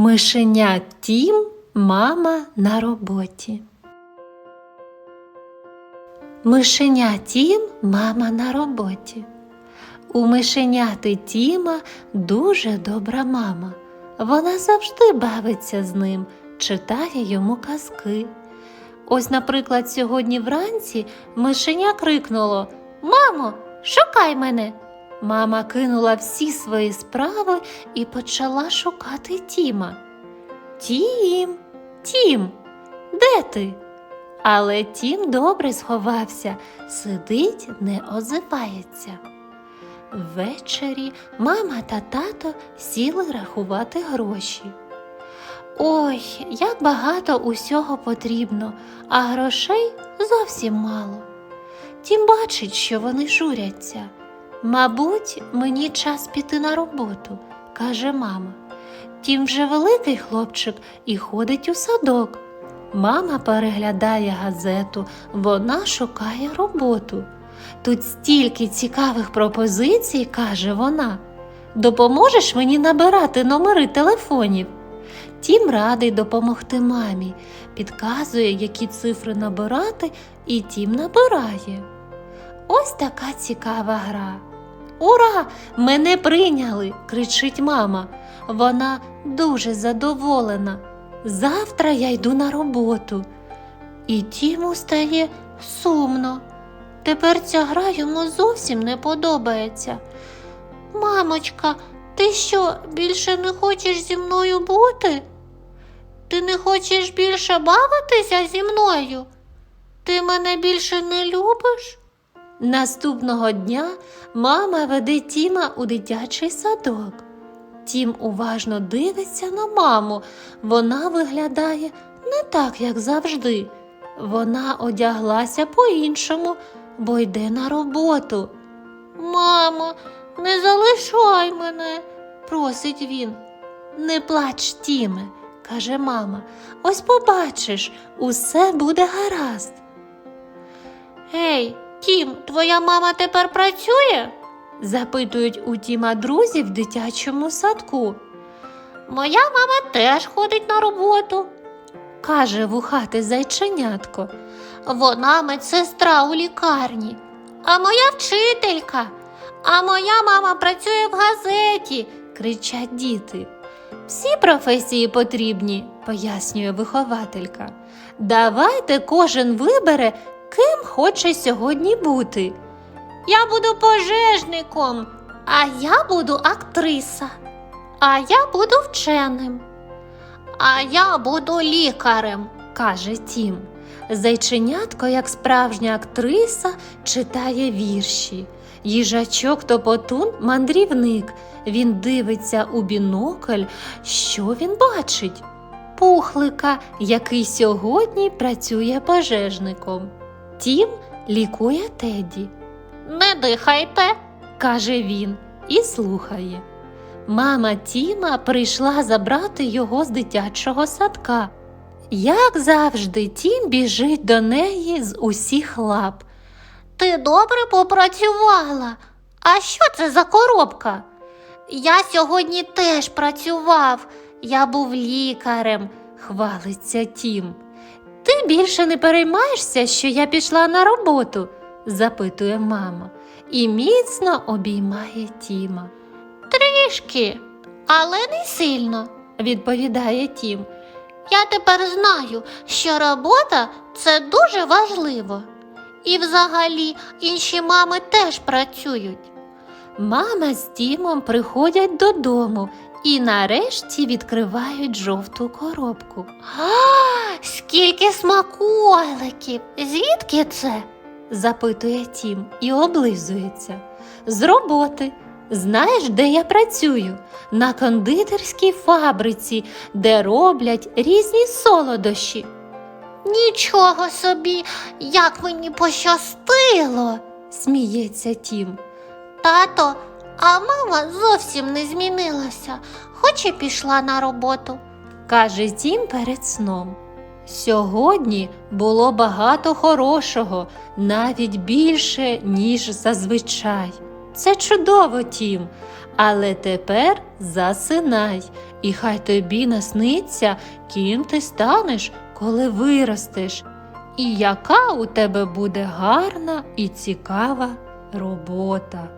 Мишеня Тім, мама на роботі. Мишеня Тім, мама на роботі. У мишеняти Тіма дуже добра мама. Вона завжди бавиться з ним, читає йому казки. Ось, наприклад, сьогодні вранці мишеня крикнуло Мамо, шукай мене. Мама кинула всі свої справи і почала шукати Тіма. Тім, Тім, де ти? Але Тім добре сховався, сидить, не озивається. Ввечері мама та тато сіли рахувати гроші. Ой, як багато усього потрібно, а грошей зовсім мало. Тім бачить, що вони журяться. Мабуть, мені час піти на роботу, каже мама. Тім вже великий хлопчик і ходить у садок. Мама переглядає газету, вона шукає роботу. Тут стільки цікавих пропозицій, каже вона. Допоможеш мені набирати номери телефонів? Тім радий допомогти мамі, підказує, які цифри набирати, і тім набирає. Ось така цікава гра. Ура! Мене прийняли! кричить мама. Вона дуже задоволена. Завтра я йду на роботу. І Тіму стає сумно. Тепер ця гра йому зовсім не подобається. Мамочка, ти що, більше не хочеш зі мною бути? Ти не хочеш більше бавитися зі мною? Ти мене більше не любиш? Наступного дня мама веде Тіма у дитячий садок. Тім уважно дивиться на маму. Вона виглядає не так, як завжди. Вона одяглася по-іншому, бо йде на роботу. Мамо, не залишай мене, просить він. Не плач, Тіме, каже мама. Ось побачиш, усе буде гаразд. Гей, Тім, твоя мама тепер працює? запитують у Тіма друзі в дитячому садку. Моя мама теж ходить на роботу, каже вухате зайченятко. Вона медсестра у лікарні, а моя вчителька, а моя мама працює в газеті, кричать діти. Всі професії потрібні, пояснює вихователька. Давайте кожен вибере, ким хоче сьогодні бути. Я буду пожежником, а я буду актриса, а я буду вченим. А я буду лікарем, каже Тім. Зайченятко, як справжня актриса, читає вірші. Їжачок Топотун мандрівник. Він дивиться у бінокль, що він бачить? Пухлика, який сьогодні працює пожежником. Тім лікує Теді. Не дихайте, каже він і слухає. Мама Тіма прийшла забрати його з дитячого садка. Як завжди, Тім біжить до неї з усіх лап. Ти добре попрацювала. А що це за коробка? Я сьогодні теж працював. Я був лікарем, хвалиться Тім. Ти більше не переймаєшся, що я пішла на роботу? запитує мама і міцно обіймає Тіма. Трішки, але не сильно, відповідає Тім. Я тепер знаю, що робота це дуже важливо. І взагалі інші мами теж працюють. Мама з Тімом приходять додому і нарешті відкривають жовту коробку. А, скільки смаколиків! Звідки це? запитує Тім і облизується. З роботи. Знаєш, де я працюю? На кондитерській фабриці, де роблять різні солодощі. Нічого собі, як мені пощастило, сміється Тім. Тато, а мама зовсім не змінилася, хоч і пішла на роботу, каже Тім перед сном. Сьогодні було багато хорошого, навіть більше, ніж зазвичай. Це чудово, Тім. Але тепер засинай, і хай тобі насниться, ким ти станеш, коли виростеш, і яка у тебе буде гарна і цікава робота.